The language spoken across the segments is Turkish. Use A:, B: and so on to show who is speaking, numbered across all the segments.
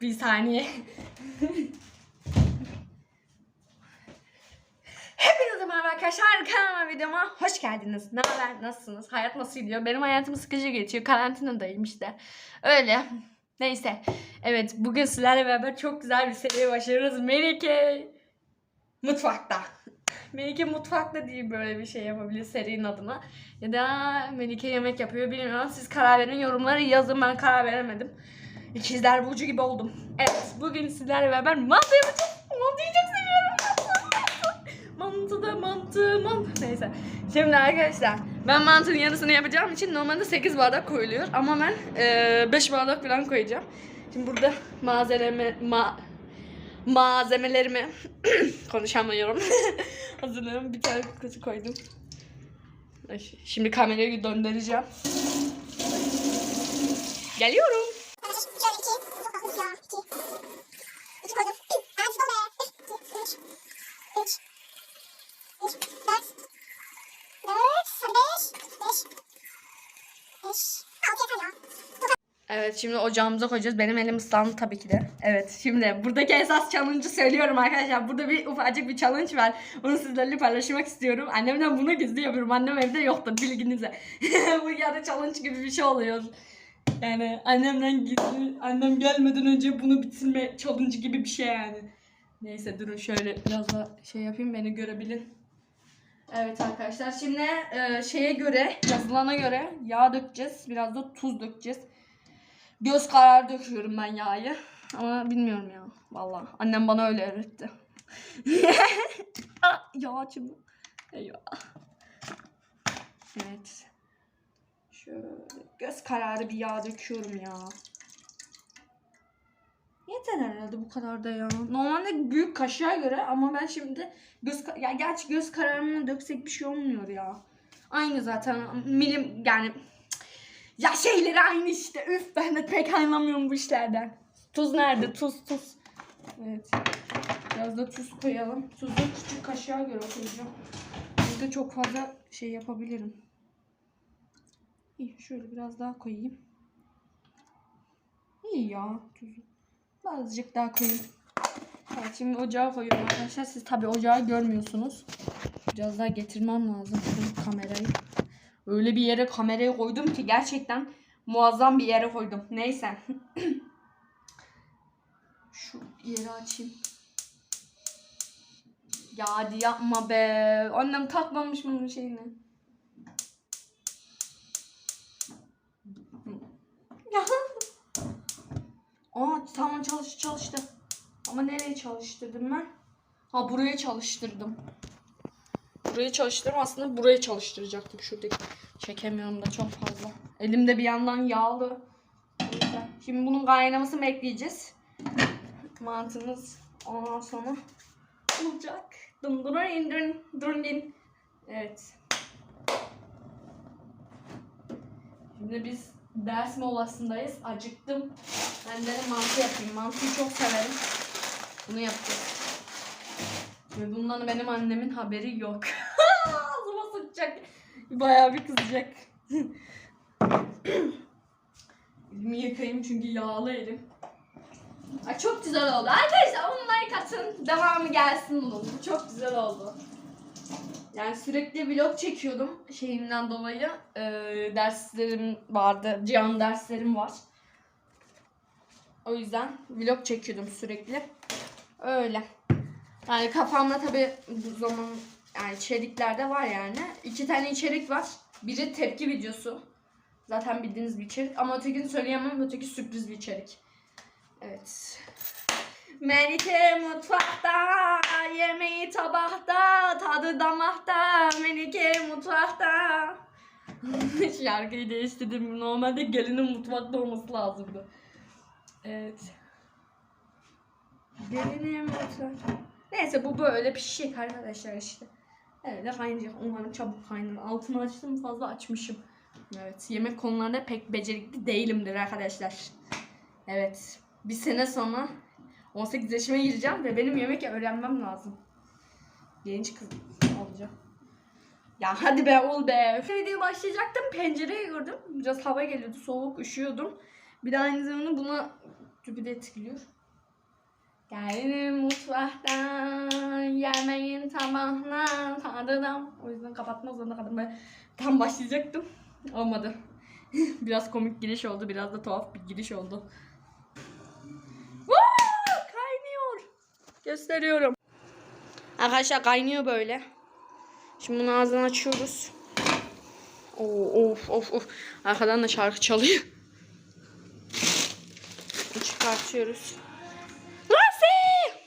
A: Bir saniye. Hepinize merhaba arkadaşlar. Kanalıma videoma hoş geldiniz. Ne haber? Nasılsınız? Hayat nasıl gidiyor? Benim hayatım sıkıcı geçiyor. Karantinadayım işte. Öyle. Neyse. Evet bugün sizlerle beraber çok güzel bir seriye başlıyoruz. Melike mutfakta. Melike mutfakta diye böyle bir şey yapabilir serinin adına. Ya da Melike yemek yapıyor bilmiyorum. Siz karar verin yorumları yazın ben karar veremedim. İkizler Burcu gibi oldum. Evet bugün sizlerle beraber mantı yapacağız. Mantıyı çok seviyorum. Mantı da mantı mantı. Neyse. Şimdi arkadaşlar ben mantının yarısını yapacağım için normalde 8 bardak koyuluyor. Ama ben 5 bardak falan koyacağım. Şimdi burada malzeme ma malzemelerimi konuşamıyorum. Hazırlıyorum. Bir tane kutu koydum. Şimdi kamerayı döndüreceğim. Geliyorum.
B: Şöyle iki. Çok.
A: Evet şimdi ocağımıza koyacağız. Benim elim ıslandı tabii ki de. Evet şimdi buradaki esas challenge'ı söylüyorum arkadaşlar. Burada bir ufacık bir challenge var. Onu sizlerle paylaşmak istiyorum. Annemden bunu gizli yapıyorum. Annem evde yoktu bilginize. Bu yarı challenge gibi bir şey oluyor. Yani annemden gizli, annem gelmeden önce bunu bitirme challenge gibi bir şey yani. Neyse durun şöyle biraz da şey yapayım beni görebilin. Evet arkadaşlar şimdi e, şeye göre yazılana göre yağ dökeceğiz. Biraz da tuz dökeceğiz. Göz kararı döküyorum ben yağı. Ama bilmiyorum ya. Vallahi annem bana öyle öğretti. yağ açıldı. Eyvah. Evet. Şöyle göz kararı bir yağ döküyorum ya. Yeter herhalde bu kadar da ya. Normalde büyük kaşığa göre ama ben şimdi göz ya gerçi göz kararını döksek bir şey olmuyor ya. Aynı zaten milim yani ya şeyleri aynı işte. Üf ben de pek anlamıyorum bu işlerden. Tuz nerede? Tuz tuz. Evet. Biraz da tuz koyalım. Tuzu küçük kaşığa göre koyacağım. Burada çok fazla şey yapabilirim. İyi şöyle biraz daha koyayım. İyi ya tuzu. Azıcık daha koyayım. Evet şimdi ocağa koyuyorum arkadaşlar. Siz tabi ocağı görmüyorsunuz. Biraz daha getirmem lazım şu kamerayı. Öyle bir yere kamerayı koydum ki gerçekten muazzam bir yere koydum. Neyse. Şu yeri açayım. Ya hadi yapma be. Annem takmamış bunun şeyini. Ya. Aa tamam çalış çalıştı. Ama nereye çalıştırdım ben? Ha buraya çalıştırdım. Burayı çalıştırdım aslında burayı çalıştıracaktım şuradaki. Çekemiyorum da çok fazla. Elimde bir yandan yağlı. Şimdi bunun kaynamasını bekleyeceğiz. Mantımız ondan sonra olacak. Dın dın dın dın dın dın. Evet. Şimdi biz ders molasındayız. Acıktım. Ben de mantı yapayım. Mantıyı çok severim. Bunu yapacağız. Ve bundan benim annemin haberi yok. Ağzıma sıçacak. Bayağı bir kızacak. Elimi yıkayayım çünkü yağlı elim. Ay çok güzel oldu. Arkadaşlar onu like atın. Devamı gelsin bunun. Bu çok güzel oldu. Yani sürekli vlog çekiyordum şeyimden dolayı. Ee, derslerim vardı. Cihan derslerim var. O yüzden vlog çekiyordum sürekli. Öyle. Yani kafamda tabi bu zaman yani içeriklerde var yani. İki tane içerik var. Biri tepki videosu. Zaten bildiğiniz bir içerik. Ama ötekini söyleyemem. Öteki sürpriz bir içerik. Evet. Melike mutfakta, yemeği tabakta, tadı damakta, Melike mutfakta. Şarkıyı değiştirdim. Normalde gelinin mutfakta olması lazımdı. Evet. Gelinin mutfakta. Neyse bu böyle pişecek arkadaşlar işte. Öyle kaynayacak. Umarım çabuk kaynar. Altını açtım fazla açmışım. Evet yemek konularında pek becerikli değilimdir arkadaşlar. Evet bir sene sonra 18 yaşıma gireceğim ve benim yemek öğrenmem lazım. Genç kız olacağım. Ya hadi be ol be. Videoya başlayacaktım pencereyi gördüm. Biraz hava geliyordu soğuk üşüyordum. Bir de aynı zamanda buna tüpü de etkiliyor. Gelin mutfaktan yemeğin tabağına tadına. O yüzden kapatmak zorunda kaldım. Böyle tam başlayacaktım. Olmadı. biraz komik giriş oldu. Biraz da tuhaf bir giriş oldu. Vaa! Kaynıyor. Gösteriyorum. Arkadaşlar kaynıyor böyle. Şimdi bunu ağzını açıyoruz. Oo, of of of. Arkadan da şarkı çalıyor. Çıkartıyoruz. Nasıl?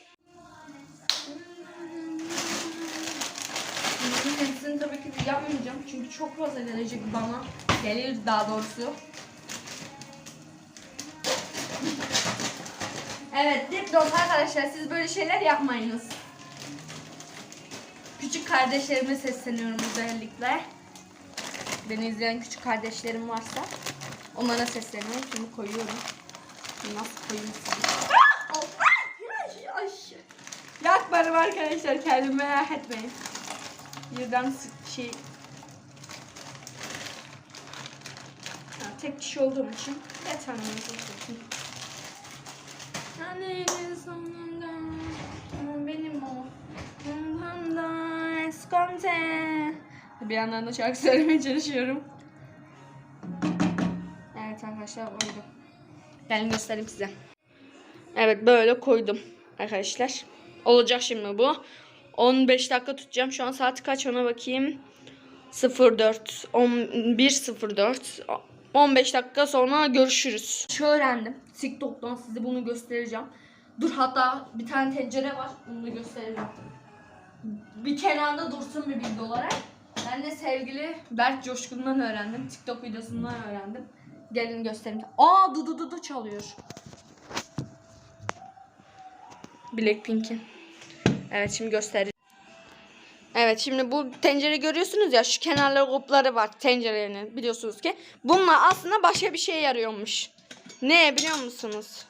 A: Bunun hepsini tabii ki de yapmayacağım. Çünkü çok fazla gelecek bana. Gelir daha doğrusu. Evet dipdot arkadaşlar siz böyle şeyler yapmayınız. Küçük kardeşlerime sesleniyorum özellikle. Beni izleyen küçük kardeşlerim varsa onlara sesleniyorum. Şimdi koyuyorum. Nasıl koyayım? Ah! Ay! Yakmadım arkadaşlar kendimi merak etmeyin. Birden şey tek kişi olduğum için yeter olsun. Hani sonunda ama benim o ondan da eskonte. Bir yandan da şarkı söylemeye çalışıyorum. Evet arkadaşlar koydum. Gelin göstereyim size. Evet böyle koydum arkadaşlar. Olacak şimdi bu. 15 dakika tutacağım. Şu an saati kaç ona bakayım. 04 11.04 15 dakika sonra görüşürüz. Şu öğrendim. TikTok'tan size bunu göstereceğim. Dur hatta bir tane tencere var. Bunu da göstereceğim. Bir kenarda dursun bir bilgi olarak. Ben de sevgili Berk Coşkun'dan öğrendim. TikTok videosundan öğrendim. Gelin göstereyim. Aa du du du du çalıyor. Blackpink'in. Evet şimdi göstereceğim. Evet şimdi bu tencere görüyorsunuz ya şu kenarları kopları var tencerenin biliyorsunuz ki. Bunlar aslında başka bir şeye yarıyormuş. Ne biliyor musunuz?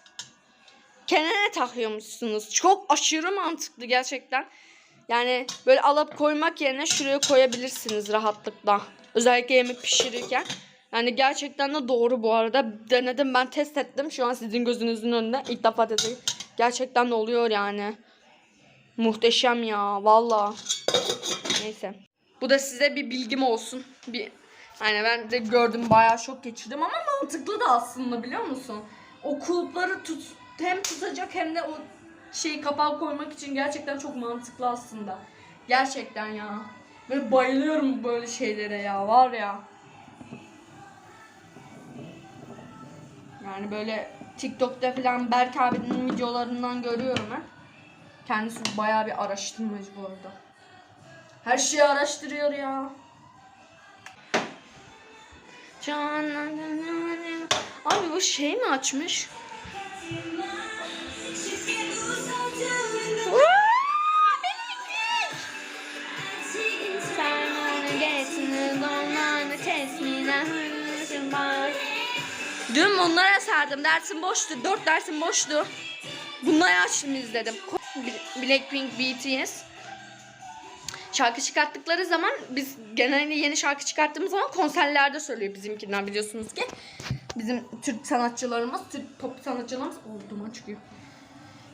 A: Kenara takıyormuşsunuz. Çok aşırı mantıklı gerçekten. Yani böyle alıp koymak yerine şuraya koyabilirsiniz rahatlıkla. Özellikle yemek pişirirken. Yani gerçekten de doğru bu arada. Denedim ben test ettim. Şu an sizin gözünüzün önünde ilk defa dedim. Gerçekten de oluyor yani. Muhteşem ya valla. Neyse. Bu da size bir bilgim olsun. Bir hani ben de gördüm bayağı şok geçirdim ama mantıklı da aslında biliyor musun? O kulpları tut hem tutacak hem de o şeyi kapağı koymak için gerçekten çok mantıklı aslında. Gerçekten ya. Ve bayılıyorum böyle şeylere ya var ya. Yani böyle TikTok'ta falan Berk abinin videolarından görüyorum ben. Kendisi bayağı bir araştırmacı bu arada. Her şeyi araştırıyor ya. Abi bu şey mi açmış? Dün bunlara sardım. Dersim boştu. Dört dersim boştu. Bunları açtım izledim. Blackpink BTS. Şarkı çıkarttıkları zaman biz genelde yeni şarkı çıkarttığımız zaman konserlerde söylüyor bizimkinden biliyorsunuz ki. Bizim Türk sanatçılarımız, Türk pop sanatçılarımız o duman çıkıyor.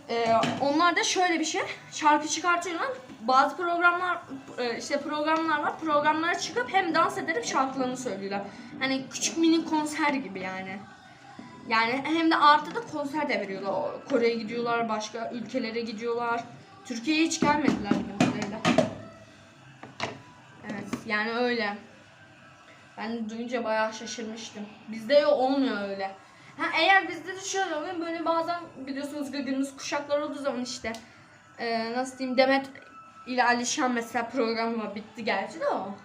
A: Ee, onlar da şöyle bir şey. Şarkı çıkartıyorlar. Bazı programlar e, işte programlar var. Programlara çıkıp hem dans ederek şarkılarını söylüyorlar. Hani küçük mini konser gibi yani. Yani hem de artı da konser de veriyorlar. Kore'ye gidiyorlar, başka ülkelere gidiyorlar. Türkiye'ye hiç gelmediler. Evet, yani öyle. Ben de duyunca bayağı şaşırmıştım. Bizde yok olmuyor öyle. Ha eğer bizde de şöyle oluyor böyle bazen biliyorsunuz gündüz kuşaklar olduğu zaman işte e, nasıl diyeyim Demet ile Alişan mesela programı bitti gerçi de o.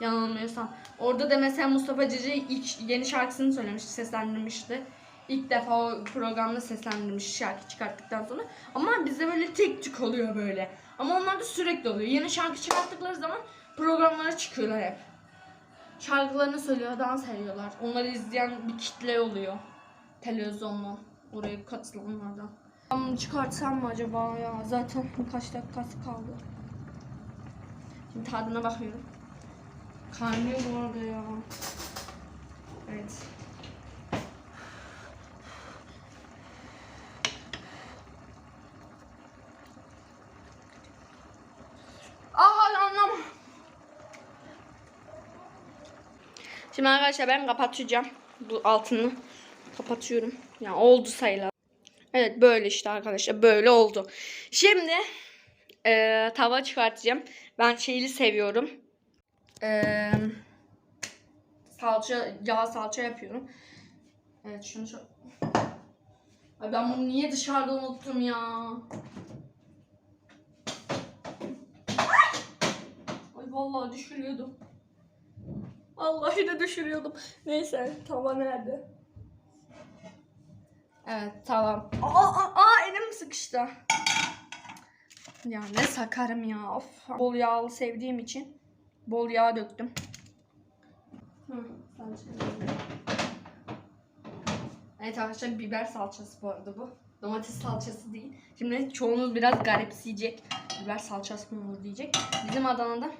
A: Yanılmıyorsam. Orada da mesela Mustafa Cece ilk yeni şarkısını söylemişti, seslendirmişti. İlk defa o programda seslendirmiş şarkı çıkarttıktan sonra. Ama bizde böyle tek tük oluyor böyle. Ama onlar da sürekli oluyor. Yeni şarkı çıkarttıkları zaman programlara çıkıyorlar hep. Şarkılarını söylüyor, dans ediyorlar. Onları izleyen bir kitle oluyor. Televizyonla. Oraya katılanlardan. Bunu çıkartsam mı acaba ya? Zaten birkaç dakikası kaldı. Şimdi tadına bakıyorum. Kaynıyor bu arada ya. Evet. Şimdi arkadaşlar ben kapatacağım. Bu altını kapatıyorum. Yani oldu sayılar. Evet böyle işte arkadaşlar böyle oldu. Şimdi eee, tava çıkartacağım. Ben şeyli seviyorum. Eee, salça, yağ salça yapıyorum. Evet şunu şu... Ay ben bunu niye dışarıda unuttum ya? Ay vallahi düşürüyordum. Vallahi de düşürüyordum. Neyse tava nerede? Evet tamam. Aa, aa, aa elim sıkıştı. Ya ne sakarım ya. Of. Bol yağlı sevdiğim için bol yağ döktüm. Hı, salça. Evet arkadaşlar biber salçası bu arada bu. Domates salçası değil. Şimdi çoğunuz biraz garipseyecek. Biber salçası mı olur diyecek. Bizim Adana'da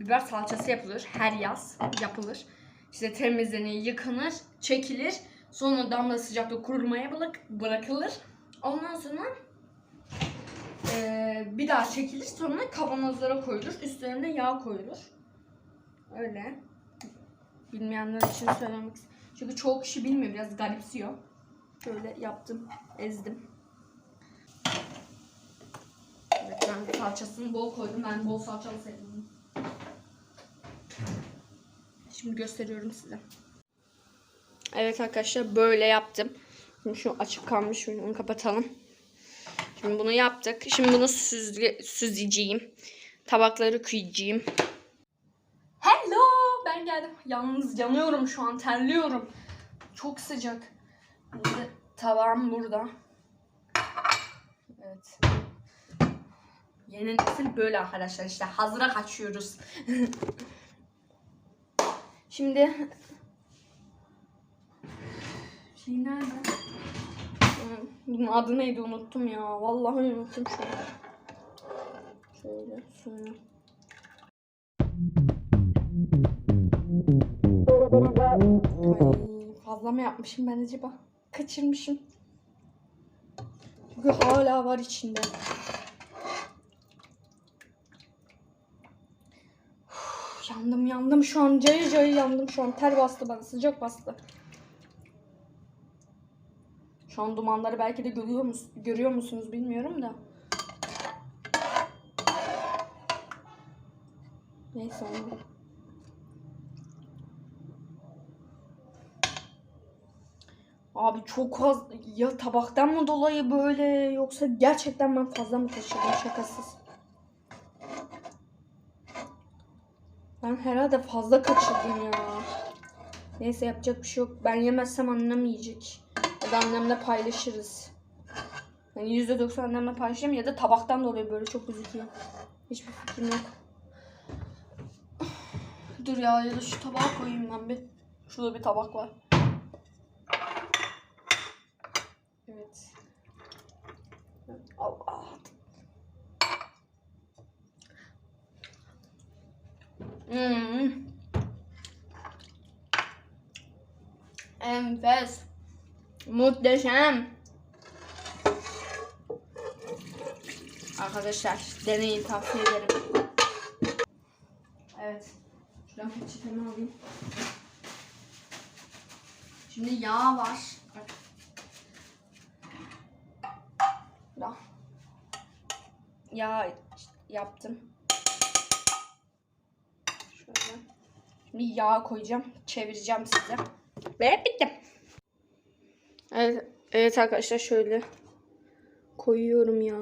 A: biber salçası yapılır. Her yaz yapılır. İşte temizlenir, yıkanır, çekilir. Sonra damla sıcakta kurulmaya bırak- bırakılır. Ondan sonra eee, bir daha çekilir. Sonra kavanozlara koyulur. Üstlerine yağ koyulur. Öyle. Bilmeyenler için söylemek istedim. Çünkü çoğu kişi bilmiyor. Biraz garipsiyor. Şöyle yaptım. Ezdim. Evet ben salçasını bol koydum. Ben bol salçalı seviyorum. Şimdi gösteriyorum size. Evet arkadaşlar böyle yaptım. Şimdi şu açık kalmış. Şunu onu kapatalım. Şimdi bunu yaptık. Şimdi bunu süzge, süzeceğim. Tabakları kıyacağım. Hello! Ben geldim. Yalnız yanıyorum şu an. Terliyorum. Çok sıcak. Şimdi tabağım burada. Evet. Yeni nesil böyle arkadaşlar işte. Hazıra kaçıyoruz. Şimdi şey nerede? Bunun adı neydi unuttum ya. Vallahi unuttum şu an. Şöyle. Ay, fazla mı yapmışım ben acaba? Kaçırmışım. Çünkü hala var içinde. Yandım yandım şu an. Cayır cayır yandım şu an. Ter bastı bana. Sıcak bastı. Şu an dumanları belki de görüyor, mus görüyor musunuz bilmiyorum da. Neyse onu. Abi çok az ya tabaktan mı dolayı böyle yoksa gerçekten ben fazla mı taşıdım şakasız. Ben herhalde fazla kaçırdım ya. Neyse yapacak bir şey yok. Ben yemezsem annem yiyecek. Ya da annemle paylaşırız. Yani %90 annemle paylaşacağım ya da tabaktan dolayı böyle çok gözüküyor. Hiçbir fikrim yok. Dur ya ya da şu tabağa koyayım ben bir. Şurada bir tabak var. Evet. Allah. Hmm. Enfes. Muhteşem. Arkadaşlar deneyin tavsiye ederim. Evet. Şuradan peçetemi alayım. Şimdi yağ var. Bak. Yağ yaptım. Şöyle. Şimdi yağ koyacağım. Çevireceğim size. Ve bitti. Evet, evet arkadaşlar şöyle koyuyorum ya.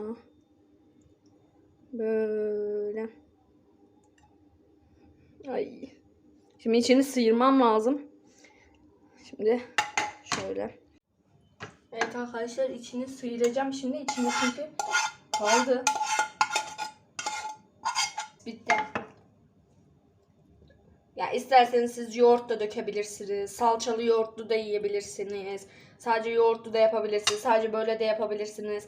A: Böyle. Ay. Şimdi içini sıyırmam lazım. Şimdi şöyle. Evet arkadaşlar içini sıyıracağım şimdi. İçinde çünkü kaldı. Bitti. Ya isterseniz siz yoğurt da dökebilirsiniz. Salçalı yoğurtlu da yiyebilirsiniz. Sadece yoğurtlu da yapabilirsiniz. Sadece böyle de yapabilirsiniz.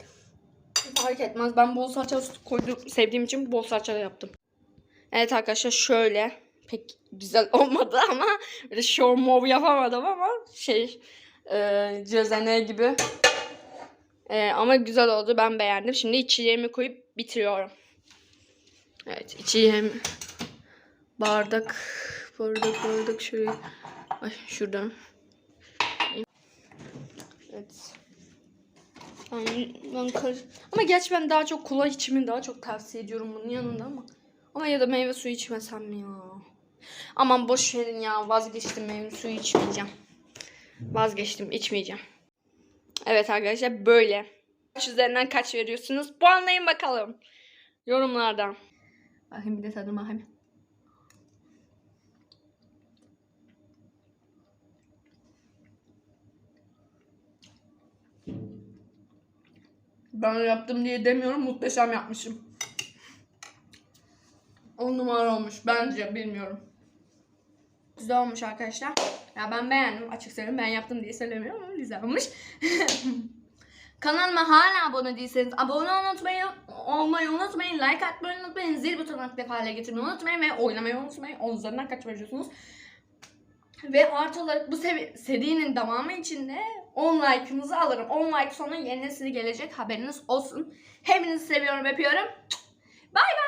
A: Fark etmez. Ben bol salça koydum, sevdiğim için bol salçalı yaptım. Evet arkadaşlar şöyle. Pek güzel olmadı ama böyle show move yapamadım ama şey e, cezene gibi. E, ama güzel oldu. Ben beğendim. Şimdi içeceğimi koyup bitiriyorum. Evet içeceğim bardak koyduk koyduk şuraya. Ay şuradan. Evet. Ben, ben kar- ama gerçi ben daha çok kola içimi daha çok tavsiye ediyorum bunun yanında ama. Ama ya da meyve suyu içmesem mi ya? Aman boş verin ya vazgeçtim meyve suyu içmeyeceğim. Vazgeçtim içmeyeceğim. Evet arkadaşlar böyle. Kaç üzerinden kaç veriyorsunuz? Puanlayın bakalım. Yorumlardan. Bakayım bir de tadıma bakayım. Ben yaptım diye demiyorum. Muhteşem yapmışım. On numara olmuş. Bence bilmiyorum. Güzel olmuş arkadaşlar. Ya ben beğendim. Açık söyleyeyim ben yaptım diye söylemiyorum ama güzel olmuş. Kanalıma hala abone değilseniz abone unutmayın, olmayı unutmayın, like atmayı unutmayın, zil butonunu aktif hale getirmeyi unutmayın ve oynamayı unutmayın. Onun üzerinden kaç veriyorsunuz? Ve artı olarak bu serinin devamı için de 10 like'ınızı alırım. 10 like sonra yenisini gelecek haberiniz olsun. Hepinizi seviyorum, öpüyorum. Bay bay.